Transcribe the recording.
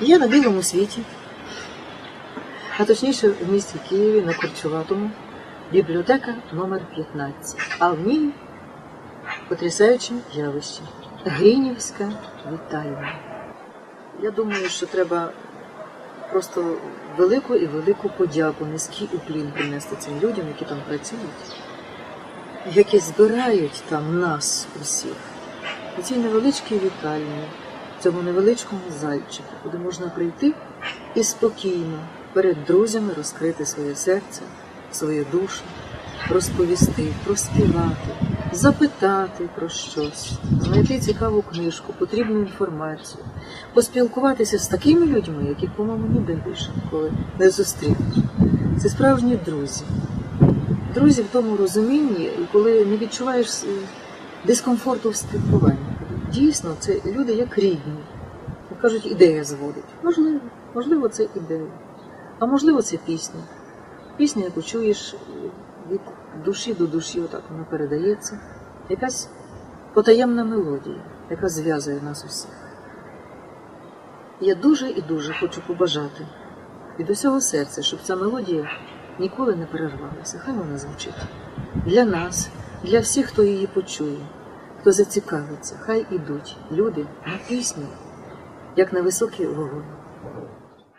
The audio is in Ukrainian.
Є на білому світі, а точніше в місті Києві на Корчуватому, бібліотека номер 15, а в ній потрясаюче явище Гринівська вітальня. Я думаю, що треба просто велику і велику подяку, низький уклін принести цим людям, які там працюють, які збирають там нас усіх. У цій невеличкій вітальні, цьому невеличкому зальчику, куди можна прийти і спокійно перед друзями розкрити своє серце, свою душу, розповісти, проспівати, запитати про щось, знайти цікаву книжку, потрібну інформацію, поспілкуватися з такими людьми, яких, по-моєму, ніде більше ніколи не зустрінеш. Це справжні друзі. Друзі в тому розумінні, коли не відчуваєш е, дискомфорту в спілкуванні. Дійсно, це люди як рідні. Кажуть, ідея зводить. Можливо, можливо, це ідея. А можливо, це пісня. Пісня, яку чуєш від душі до душі, отак вона передається. Якась потаємна мелодія, яка зв'язує нас усіх. Я дуже і дуже хочу побажати від усього серця, щоб ця мелодія ніколи не перервалася. Хай вона звучить для нас, для всіх, хто її почує, хто зацікавиться. Хай ідуть люди на пісню, як на високий вогонь.